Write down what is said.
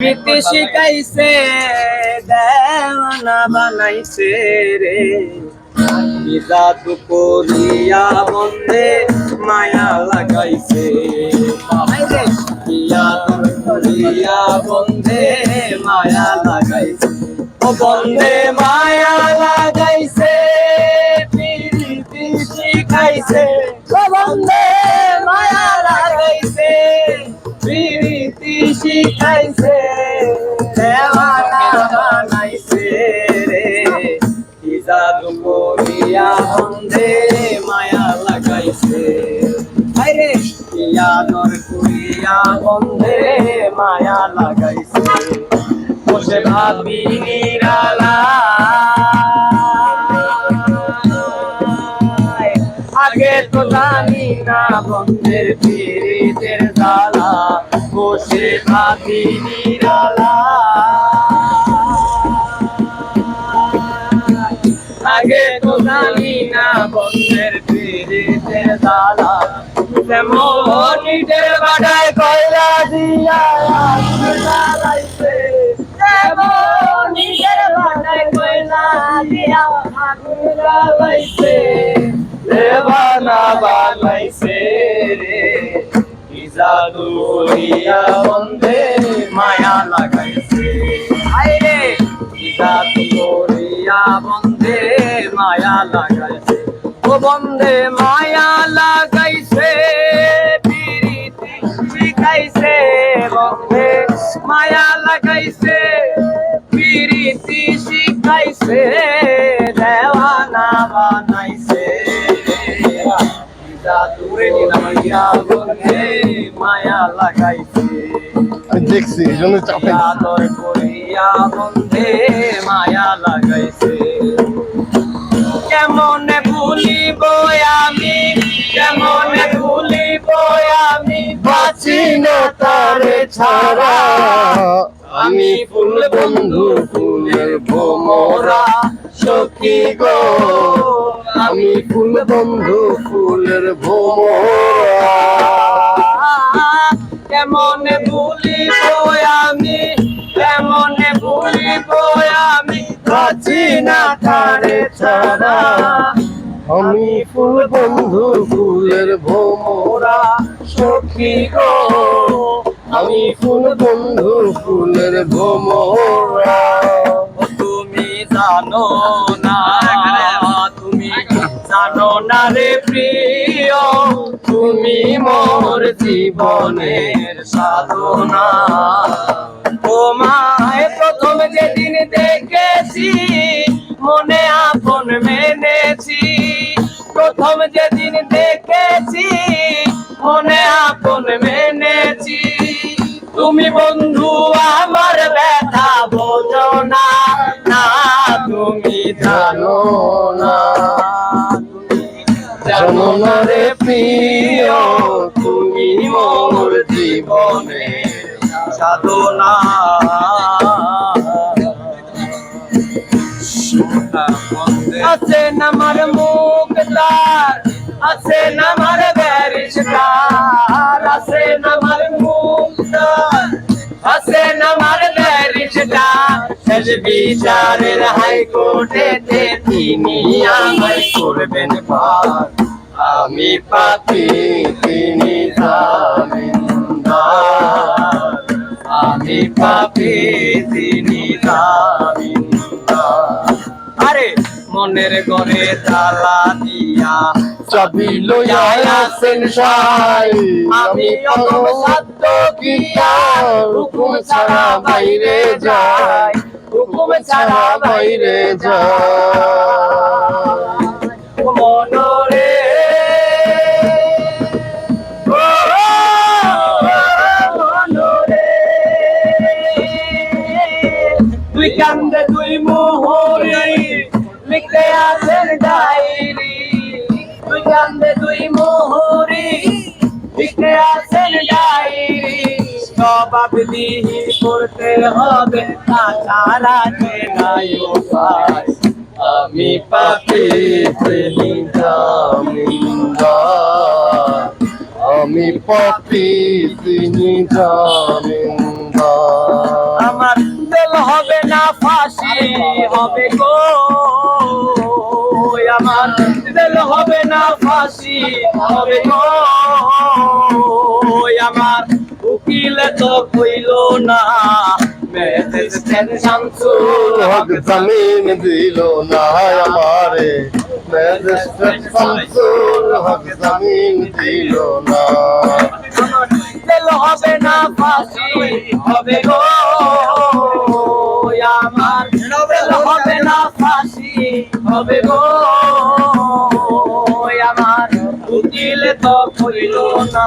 প্রীতি শিখাইছে দেওয়ানা বানাইছে রে। জাদু করিয়া বন্ধে মায়া লাগাইছে। জাদু করিয়া বন্ধে মায়া লাগাইছে। ও বন্ধে মায়া লাগাইছে প্রীতি শিখাইছে। ও বন্ধে করিয়া বন্ধে মায়া লাগাইছে। বসে ভাবি নিরালা। আগে তো জানি না বন্ধের পীড়িতের জ্বালা। বসে ভাবি নিরালা। আগে তো জানি না বন্ধের পীড়িতের জ্বালা। যেমন বাড়ায় কয়লা দিয়া জ্বালাইছে যেমন ইটের বাড়ায় কয়লা দিয়া আগুন জ্বালাইছে দেবানা বানাইছে রে কি জাদু শিখাইছে দেওয়ানা বানাইছে। মায়া লাগাইছে। দেখছি এই জন্য চাপে আদর করিয়া বন্ধে মায়া লাগাইছে। কেমন ভুলিব আমি? কেমন ভুলিব আমি? বাঁচি না তারে ছাড়া। আমি ফুল বন্ধু, ফুলের ভোমরা, সখী গো। আমি ফুল বন্ধু, ফুলের ভোমরা। কেমন ভুলিব আমি, কেমন ভুলিব আমি? বাঁচি না তারে ছাড়া। আমি ফুল বন্ধু, ফুলের ভোমরা, সখী গো। আমি ফুল বন্ধু, ফুলের ভোমরা। তুমি জানো না, তুমি জানো না রে প্রিয়। তুমি মোর জীবনের সাধনা। ও মায় প্রথম যেদিন দেখেছি, মনে আপন মেনেছি। প্রথম যেদিন দেখেছি, মনে আপন মেনেছি। জানো না জানো না রে প্রিয় তুমি মোর জীবনে সাধনা আছেন আমার আছে আছেন বিচারের হাইকোর্টেতে তিনি আমায় করবেন পার। আমি পাপি, তিনি জামিনদার। আমি পাপি, তিনি জামিনদার। আরে, মনের ঘরে তালা দিয়া চাবি লইয়া আসেন সাই। আমি সাধ্য কিয়া, হুকুম ছাড়া বাইরে যাই। হুকুম ছাড়া বাইরে যাই মনরে। তুই কান্দে তুই মোহরে লিখতে আছেন ডায়েরি। তুই কান্দে তুই মোহরে লিখতে আছেন ডায়েরি জবাব দিহি করতে হবে তাছাড়া যে নাই উপায় আমি পাপি আমি পাপি তিনি জামিনদার ফাঁসি হবে গো। আমার জেল হবে না, ফাঁসি হবে গো। না। ম্যাজিস্ট্রেট শামসুল হক জমিন দিল না আমারে। ম্যাজিস্ট্রেট শামসুল হক জমিন দিল না হবে না ফাঁসি হবে গো। আমার হবে না ফাঁসি হবে গো। আমার উকিল তো কইল না।